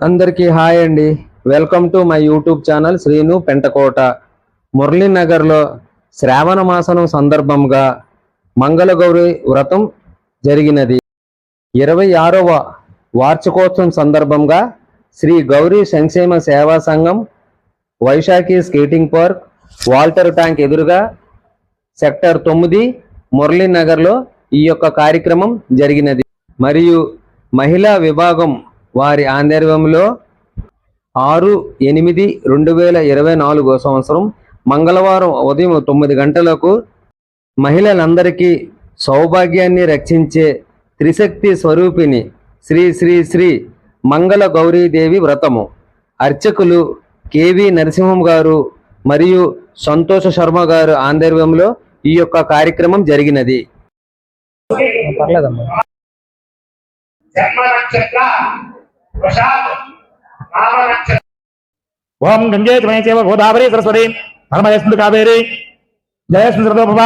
అందరికీ హాయ్ అండి. Welcome to my YouTube channel Srinu Pentakota. మురళీనగర్లో శ్రావణ మాసం సందర్భంగా మంగళగౌరి వ్రతం జరిగినది. ఇరవై ఆరవ వార్షికోత్సవం సందర్భంగా శ్రీ గౌరీ సంక్షేమ సేవా సంఘం Vaisakhi skating park water tank ఎదురుగా సెక్టర్ తొమ్మిది మురళీనగర్లో ఈ యొక్క కార్యక్రమం జరిగినది. మరియు మహిళా విభాగం వారి ఆందర్యంలో ఆరు ఎనిమిది రెండు వేల ఇరవై నాలుగో సంవత్సరం మంగళవారం ఉదయం తొమ్మిది గంటలకు మహిళలందరికీ సౌభాగ్యాన్ని రక్షించే త్రిశక్తి స్వరూపిణి శ్రీ శ్రీ శ్రీ మంగళ గౌరీదేవి వ్రతము. అర్చకులు కేవి నరసింహం గారు మరియు సంతోష శర్మ గారు ఆందర్యంలో ఈ యొక్క కార్యక్రమం జరిగినది. పర్లేదమ్మా. జన్మ నక్షత్ర ఓం గంగే త్వమే చేవ గోదావరి సరస్వతి. పరమయస్మిత కావేరి. భవ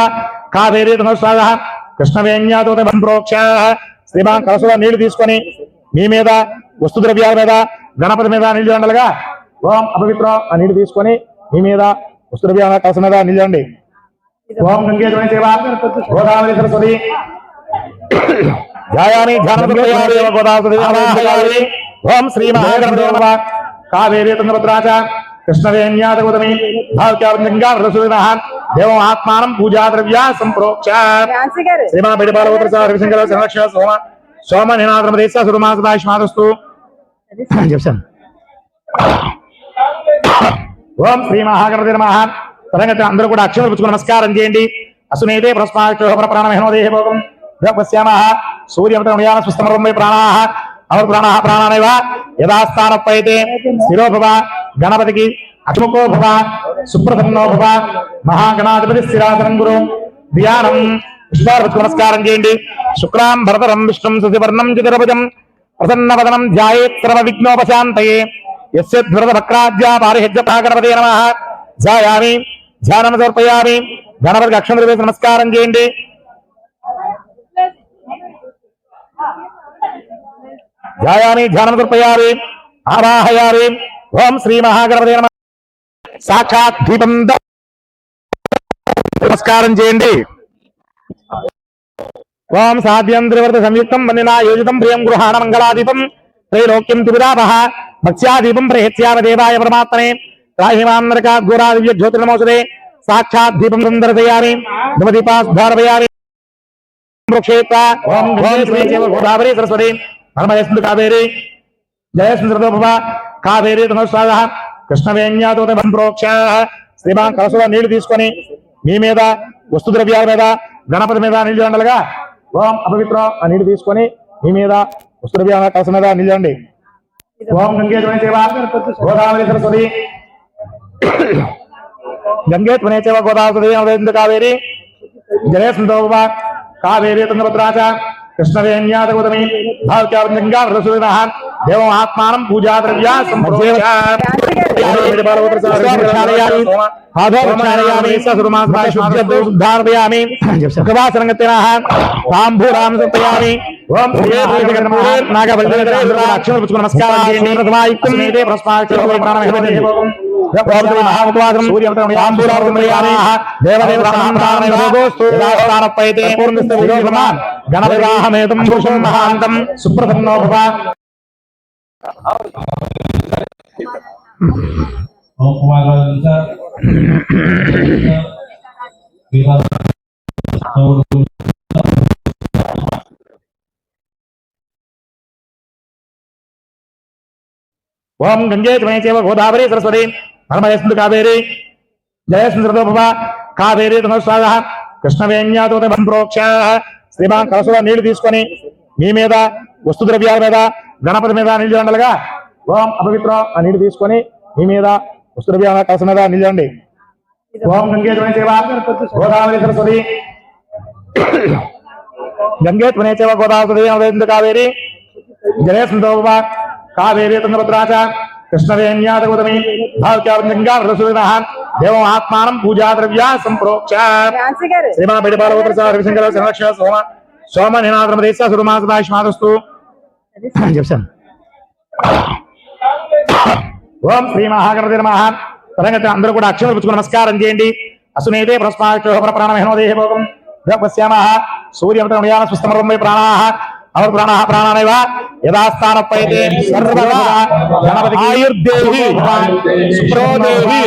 కావేరి తమస్వాగ కృష్ణవేణ్యాతో ప్రోక్ష శ్రీమాన్ కలసులో నీళ్ళు తీసుకొని మీ మీద వస్తు ద్రవ్యాల మీద గణపతి మీద నీళ్ళు ఉండలుగా ఓం అపవిత్ర ఆ నీళ్ళు తీసుకొని మీ మీద వస్తు ద్రవ్యాల కలస మీద నిలవండి ఓం గంగే త్వమే చేవ గోదావరి సరస్వతి. ధ్యాయామి ధ్యానముద్రయామి గోదావరి ఓం శ్రీ మహాగణపతి కావేరీ దేవం ఆత్మానం పూజా ద్రవ్యా సంప్రోక్ష. ఝాన్సీ గారు శ్రీమా బిడిపాలవోత్ర రవిశంకర సంరక్షణ సోమ సోమ నినాద్రమదేశ సురుమాసదాశ్మాదస్తు చెప్తాను ఓం శ్రీ మహాగణపతి నమః. తరంగతి అందరూ కూడా అక్షరం పుచ్చుకుని నమస్కారం చేయండి. అసునేతే ప్రస్మాక్షోభర ప్రాణమహనోదేహ భోగం సూర్యమతమయాన వై ప్రాణాః అమర ప్రాణాః ప్రాణానైవ యథాస్థానపైతే స్థిరో గణపతికి అక్షముఖో భవ సుప్రసన్నో భవ మహాగణాధిపతి స్థిరాసనం గురు. ధ్యానం. పుష్పార్పణ నమస్కారం చేయండి. శుక్రాం భరతరం విష్ణుం శశివర్ణం చతుర్భుజం. ప్రసన్నవదనం ధ్యాయేత్ సర్వ విఘ్నోపశాంతయే. యస్య ధ్వరద వక్రాద్యా పారిహజ్య గణపతే నమ. ధ్యాయామి ధ్యానం సమర్పయామి. గణపతికి అక్షరం నమస్కారం చేయండి. ధ్యాయామి ధ్యానం సమర్పయామి ఆవాహయామి ఓం శ్రీ మహాగణపతి నమ సాక్షాత్ దీపం నమస్కారం చేయండి ఓం సాధ్యంత్రివర్త సంయుక్తం వందినా యోజితం ప్రియం గృహాణ మంగళాదీపం త్రైలోక్యం త్రివిరాపః భక్ష్యాదీపం ప్రయత్స్యామ దేవాయ పరమాత్మనే రాహిమాందరకా ఘోరాదివ్య జ్యోతిర్నమోసరే సాక్షాత్ దీపం సుందరదయామి నవదీపాధారయామి క్షేత్ర ఓం ఓం శ్రీ సరస్వతి పరమయస్మిత కావేరి జయస్మిత కావేరి ధనుస్వాద కృష్ణవేణ్యాతో ప్రోక్ష శ్రీమాన్ కలసులో నీళ్ళు తీసుకొని మీ మీద వస్తు ద్రవ్యాల మీద గణపతి మీద నీళ్ళు ఉండలుగా ఓం అపవిత్రం ఆ నీళ్ళు తీసుకొని మీ మీద వస్తు ద్రవ్యాల కలస మీద నిలవండి ఓం గంగే త్వమే చేవ గోదావరి సరస్వతి. గంగే త్వమే గోదావరి కావేరి జయస్మిత కావేరీ తుంగభద్రాచ కృష్ణవేణ్యాదగోదమి భావ్యావంగంగా రసూన దేవం ఆత్మానం పూజా ద్రవ్యా సంప్రోక్ష తాంబూరాం సంపయామి ఓం గణపతిరాహమేతం ओम गंगे गोदावरी सरस्वती చేవ కావేరి జయస్మిత కావేరి ధనుస్వాద కృష్ణవేణ్యాతో ప్రోక్ష శ్రీమాన్ కలసులో నీళ్ళు తీసుకొని మీ మీద వస్తు ద్రవ్యాల మీద గణపతి మీద నీళ్ళు ఉండలుగా ఓం అపవిత్ర ఆ నీళ్ళు తీసుకొని మీ మీద వస్తు ద్రవ్యాల కలస మీద నిలవండి ఓం గంగే త్వమే గోదావరి సరస్వతి గంగే త్వమే గోదావరి కావేరి జనేశ్వర కావేరి తుంగభద్రాచ కృష్ణవేణ్యాదగోదమి భావ్యావంగంగా రసూన దేవం ఆత్మానం పూజా ద్రవ్యా సంప్రోక్ష ఝాన్సీ గారు శ్రీమా బిడిపాలవోత్ర రవిశంకర సంరక్షణ సోమ సోమ నినాద్రమదేశ సురుమాసదాశ్మాదస్తు చెప్తాను ఓం శ్రీ మహాగణపతి నమ తరంగతి అందరూ కూడా అక్షరం పుచ్చుకుని నమస్కారం చేయండి. అసునేతే ప్రస్మాక్షోభర ప్రాణమహనోదేహ భోగం. పశ్యామ సూర్యమృతమయాన స్వస్థమరం వై ప్రాణాః. అవర్ ప్రాణాః ప్రాణానైవ नमस्कार सर्वदा आयुर्देवी। सुप्रोदेवी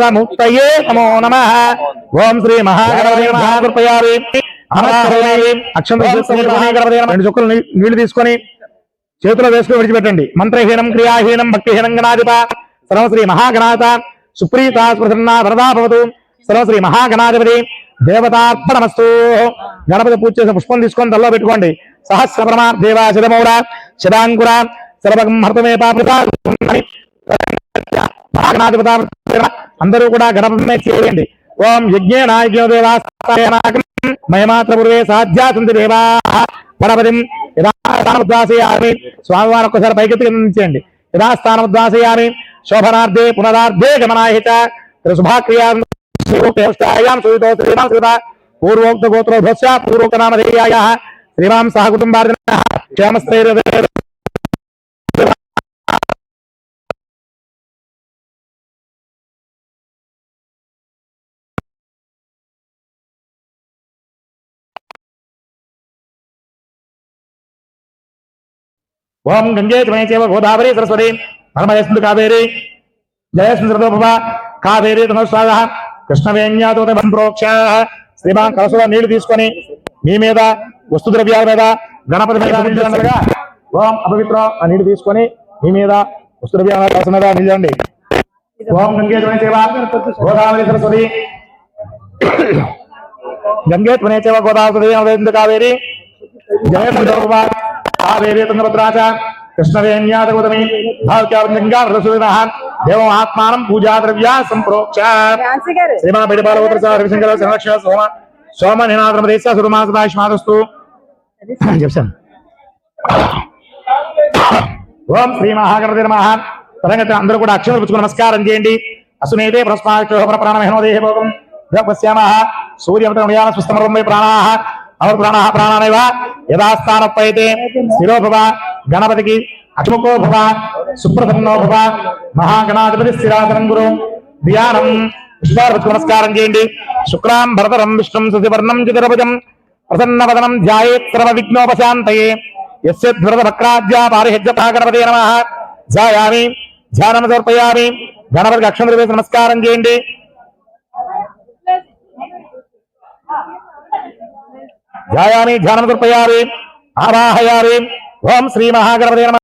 नमो। श्री महागणपति महाकृपया రెండు చుక్కలు నీళ్ళు తీసుకొని చేతిలో వేసుకుని విడిచిపెట్టండి. మంత్రహీనం క్రియాహీనం భక్తిహీనం గణాధిప సర్వశ్రీ మహాగణాధిప సుప్రీత ప్రసన్న వరదా భవతు సర్వశ్రీ మహాగణాధిపతి దేవతార్పణమస్తు. గణపతి పూజ చేసిన పుష్పం తీసుకొని తల్లో పెట్టుకోండి. సహస్రపరమ దేవా శిరమౌర శిరాంకుర సర్వగం హర్తమే పాపృత అందరూ కూడా గణపతి చేయండి. ఓం యజ్ఞేన యజ్ఞో దేవా మయమాత్ర పూర్వే సాధ్యా సంతి దేవా. గణపతిం యథాస్థానముద్వాసయామి స్వామివారు ఒక్కసారి పైకెత్తి కిందించండి యథా శోభనార్థే పునరార్థే గమనాయ చ. శుభాక్రియా శ్రీమాం శ్రీత పూర్వోక్త గోత్రోధ్వస్య పూర్వోక్త నామధేయాయ. శ్రీమాం సహ కుటుంబార్జన. క్షేమస్థైర్య ఓం గంగే చమే గోదావరి సరస్వతి. నర్మదేశందు కావేరి. జయస్మృతోభవ కావేరి తమస్వాగ కృష్ణవేణ్యాతో ప్రోక్ష. శ్రీమాన్ కలసులో నీళ్ళు తీసుకొని మీ మీద వస్తు ద్రవ్యాల మీద గణపతి మీద ఓం అపవిత్ర ఆ నీళ్ళు తీసుకొని మీ మీద వస్తు ద్రవ్యాల మీద కలస మీద నిలవండి ఓం గంగే చమే గోదావరి సరస్వతి. గంగే త్వనే గోదావరి కావేరి. జయస్మృతోభవ కావేరి తుంగభద్రాచ కృష్ణవేణ్యాతగౌతమి భావ్యావంతంగా రసూరిన దేవమాత్మానం పూజా ద్రవ్యా సంప్రోక్ష. ఝాన్సీ గారు శ్రీమా బయటపాలవత్ర రవిశంకర సంరక్షణ సోమ సోమ నినాద్రమదేశ సురుమాసదాశ్మాదస్తు చెప్తాను ఓం శ్రీ మహాగణపతి నమః. తరంగతి అందరూ కూడా అక్షరం పుచ్చుకుని నమస్కారం చేయండి. అసునేతే ప్రస్మాక్షోభర ప్రాణమహనోదేహ భోగం. స్వస్థమరం వై ప్రాణాః అవర్ ప్రాణాః ప్రాణానైవ యథా స్థానపైతే స్థిరోభవ గణపతికి అక్షముఖో భవ సుప్రసన్నో భవ మహాగణాధిపతి స్థిరాసనం గురు. ధ్యానం. పుష్పార్పణ నమస్కారం చేయండి. శుక్రాం భరతరం విష్ణుం సుధివర్ణం చతుర్భుజం. ప్రసన్నవదనం ధ్యాయేత్ సర్వ విఘ్నోపశాంతయే. యస్య ధ్వరద వక్రాద్యా పారిహజ్యత గణపతే నమ. ధ్యాయామి ధ్యానం సమర్పయామి. గణపతికి అక్షరం నమస్కారం చేయండి. ధ్యాయామి ధ్యానం సమర్పయామి ఆవాహయామి ఓం శ్రీ మహాగణపతే నమ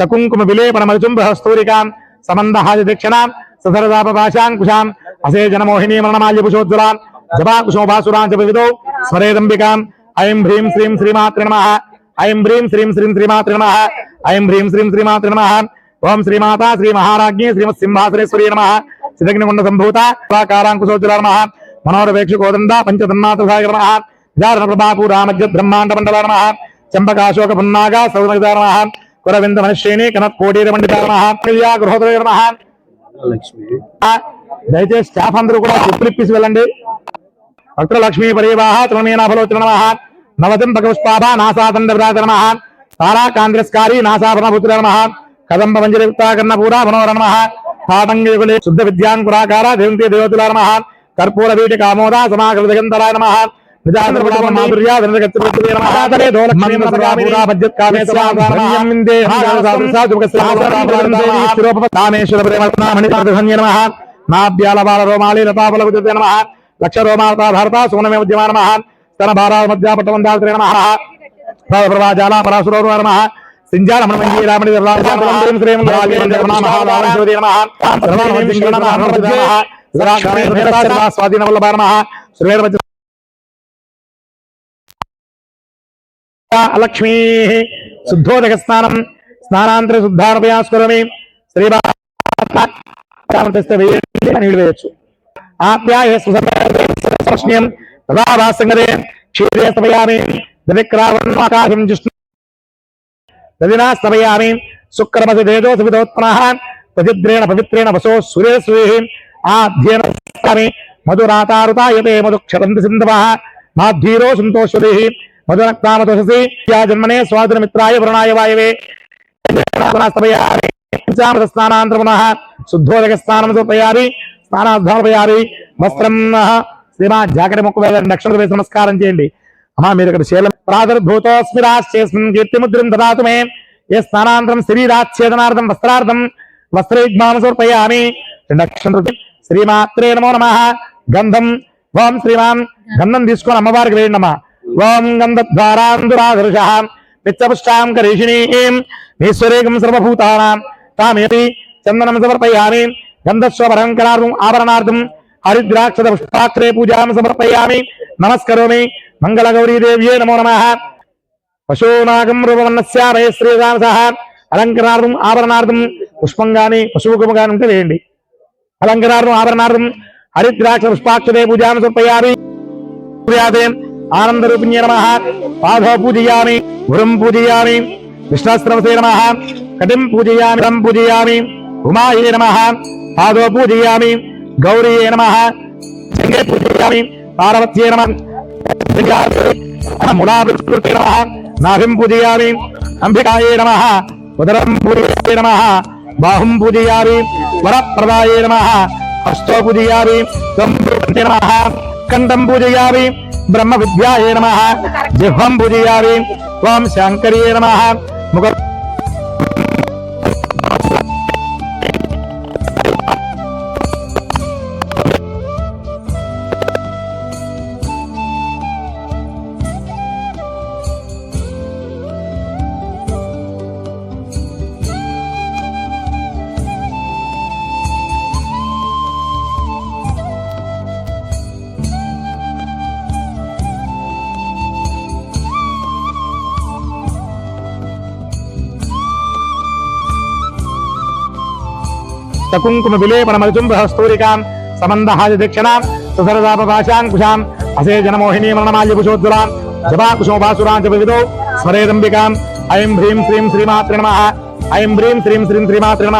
కుంకుమ విలేపన మరుచుంబ స్తూరికాం సమందహాది దక్షిణాం ససరదాపపాశాంకుశాం అసేజన మోహినీ మరణమాల్యపుషోజ్వలాం జపాకుశోభాసురాం జప విదో స్మరేదంబికాం ఐం హ్రీం శ్రీం శ్రీమాత్రి నమ ఐం హ్రీం శ్రీం శ్రీం శ్రీమాత్రి నమ ఐం హ్రీం శ్రీం శ్రీమాత్రి నమ ఓం శ్రీమాత శ్రీ మహారాజ్ఞి శ్రీమత్ సింహాసనేశ్వరీ నమ. చిదగ్నిగుండ సంభూత ప్రాకారాంకుశోజ్వల నమ మనోరవేక్ష కోదండ పంచతన్మాతృసాగర నమ. జారణ ప్రభాపు రామజ్య బ్రహ్మాండ మండల నమ. చంపకాశోక పున్నాగ సౌనగ నమ. కురవింద మనుష్యేని కనత్ కోటీర పండిత నమ. ప్రియా గృహోదయ నమ దయచేసి స్టాఫ్ అందరూ కూడా చెప్పులు ఇప్పిసి వెళ్ళండి. భక్తుల లక్ష్మీ పరివాహ తృణమీనాఫలోచన నమ. నవతిం పుష్పాభ నాసాదండ విరాజ నమ. తారా కాంగ్రెస్కారి నాసాభరణభూతుల నమ. కదంబ మంజరియుక్తాకర్ణ పూరా మనోర నమ పాటంగికులే శుద్ధ విద్యాంకురాకార దేవంతి దేవతుల నమ కర్పూర వీటి కామోద సమాకృత నమ లక్ష రోమాలత భారత సోనమే ఉద్యమ నమ స్తన భారా మధ్య పట్టవందాత్రే నమ నమ సింజాల నమ మహాభారశ్వతి నమ లక్ష్మీ శుద్ధోదక స్నానం స్నానాంతర శుద్ధానుపయాస్కరమి శ్రీ తెస్తే ఆప్యాయ తదా క్షీరే సమయామి జిష్ణు దదినా స్తవయామి శుక్రమసి వేదో సువిదోత్మనః ప్రతిద్రేణ పవిత్రేణ వసో సూర్యశ్రీ ఆధ్యేన మధురాతారుతాయతే మధుక్షరంతి సింధవః మాధీరో సంతోషుది మధునక్తామతోషసి యా జన్మనే స్వాదురమిత్రాయ వరుణాయ వాయవే స్నానాంతరమున స్నానాంతరమునః శుద్ధోదక స్నానం సమర్పయామి స్నానాధ్యాపయామి వస్త్రం శ్రీమా జాకటి మొక్క వేల నక్షత్ర నమస్కారం చేయండి అమ్మా మీరు ఇక్కడ శీలం ప్రాదుర్భూతోస్మి రాశ్చేస్మిన్ కీర్తిముద్రం దదాతు మే. ఏ స్నానాంతరం శరీరాచ్ఛేదనార్థం వస్త్రార్థం వస్త్రయుగ్మానం సమర్పయామి శ్రీమాత్రే నమో నమ. గంధం. ఓం శ్రీమాన్. గంధం తీసుకొని అమ్మవారికి వేయండి అమ్మా. ఓం గంధద్వారాంధురాదృశ నిత్యపుష్టాం కరీషిణీం. ఈశ్వరేకం సర్వభూతానాం. తామేతి చందనం సమర్పయామి. గంధస్వపరంకరార్థం ఆభరణార్థం హరిద్రాక్షత పుష్పాక్షరే పూజాం సమర్పయామి నమస్కరోమి మంగళగౌరీదేవ్యే నమో నమ పశూనాగం రూపమన్నస్యామయ శ్రీరామ అలంకరార్థం ఆభరణార్థం పుష్పం గాని పశువుకము గాని ఉంటే వేయండి। అలంకరార్థం ఆభరణార్థం హరిద్రాక్ష పుష్పాక్షరే పూజాం సమర్పయామి। పూజాతే ఆనందరూపిణ్య నమ। పాదో పూజయామి గురం పూజయామి విష్ణాస్త్రవసే నమ। కటిం పూజయామి పూజయామి ఉమాయే నమ। పాదో పూజయామి గౌరీయే నమ శంగే పూజయామి పార్వత్యే నమ ములావృత్తే నమ నాభిం పూజయామి అంబికాయే నమ ఉదరం పూజయే నమ బాహుం పూజయామి వరప్రదాయే నమ హస్తో పూజయామి త్వం పూజతే నమ కంఠం పూజయామి బ్రహ్మ విద్యాయే నమ జిహ్వం పూజయామి ఓం శాంకర్యే నమ ముఖ సకుంకుమ విలేపన మరుచుంబ స్తూరికాం సమందహాది దక్షిణాం సుసరదాపభాషాంకుశాం అసే జనమోహినీ మరణమాల్య కుశోజ్వలాం జపాకుశోభాసురాం చ వివిధో స్మరేదంబికాం ఐం హ్రీం శ్రీం శ్రీమాతృ నమ ఐం హ్రీం శ్రీం శ్రీం శ్రీమాతృ నమ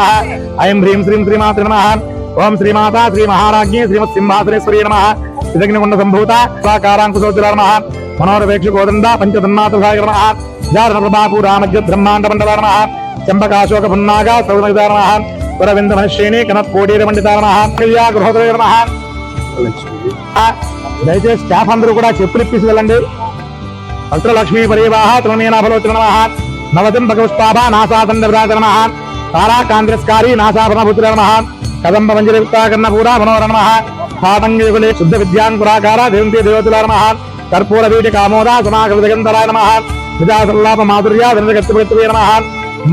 ఐం హ్రీం శ్రీం శ్రీమాతృ నమ ఓం శ్రీమాత శ్రీ మహారాజ్ఞి శ్రీమత్ సింహాసనేశ్వరీ నమ శ్రీదగ్నికుండ సంభూత సాకారాంకుశోజ్వల నమ మనోరవేక్ష గోదండ పంచతన్మాతృభాగ నమ జారణ ప్రభాపు రామజ్య బ్రహ్మాండ మండల నమ చంపకాశోక పున్నాగా సౌరమిద నమ పురవింద మనుష్యేణి కనత్ కోడీర పండిత ప్రియా గృహోదయ దయచేసి స్టాఫ్ అందరూ కూడా చెప్పులు ఇప్పించి వెళ్ళండి. భక్తులక్ష్మీ పరివాహ తృణీనాభలోచన నవతిం భగవష్పాభ నాసాదండ విరాజ తారా కాంగ్రెస్కారి నాసాభరణభూతుల నమ. కదంబ మంజరి ఉత్తాకర్ణ పూరా శుద్ధ విద్యాంకురాకార దేవంతి దేవతుల నమ. కర్పూర వీటి కామోద సమాకృతగంధరాయ నమ. విజాసల్లాప మాధుర్య వినగత్తుపత్తువే నమ.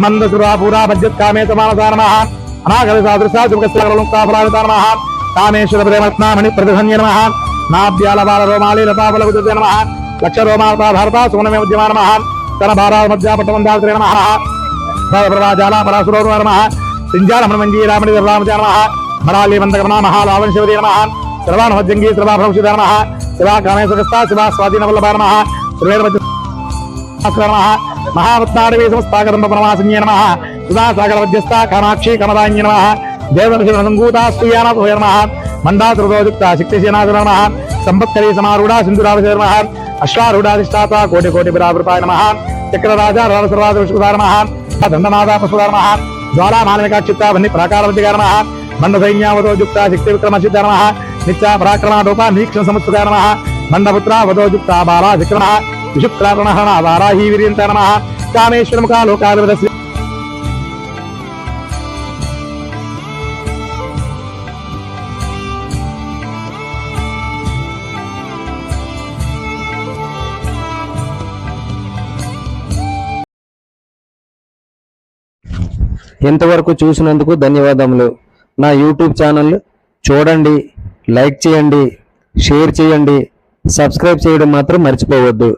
మందసురాపూరా భజ్యత్ కామే సమానసా నమ. అనాగత సాదృశా కామేశ్వర ప్రేమత్నామణి ప్రతిధన్య నమ నాభ్యాల బాల రోమాలి లతాఫలగుజ నమ లక్ష రోమాలతా భారత సుమనమే ఉద్యమా నమ తన భారా మధ్యాపట్టమందాత్రే నమ రాజాల పరాసురో నమ సింజాల హనుమంజీ రామణి రామజ నమ మరాలి మందగమన మహాలావంశవతి నమ సర్వాన్ మధ్యంగి సర్వాభ్రంశిత నమ శివా కామేశ్వరస్తా శివా స్వాధీన వల్లభ నమ శ్రీవేద మహావత్నాడవీ సంస్థాగతం పరమాసన్యే నమ. సుధాసాగర మధ్యస్థ కామాక్షి కమదాన్య నమ. దేవదర్శనంగూతాస్తుయానో నమ మండాతృతోయుక్త శక్తిసేనాథ నమ. సంపత్కరీ సమారూఢ సింధురావశ నమ. అశ్వారూఢాధిష్టాత కోటి కోటి విరావృతాయ నమ. చక్రరాజ రాజసర్వాద విష్ణుధారమ దండనాథ పశుధా జ్వాలా మానవికాక్షిత వన్ని ప్రాకారవతిగా నమ. మండ సైన్యావతోయుక్త శక్తి విక్రమ నిత్య పరాక్రమాటోప నీక్షణ సముత్సుగా మండపుత్ర వదోయుక్త బాలా విక్రమ విషుక్రారణ వారాహీ వీర్యంత నమ. కామేశ్వరముఖ లోకాధిపత ఇంతవరకు చూసినందుకు ధన్యవాదములు. నా యూట్యూబ్ ఛానల్ చూడండి లైక్ చేయండి షేర్ చేయండి సబ్స్క్రైబ్ చేయడం మాత్రం మర్చిపోవద్దు.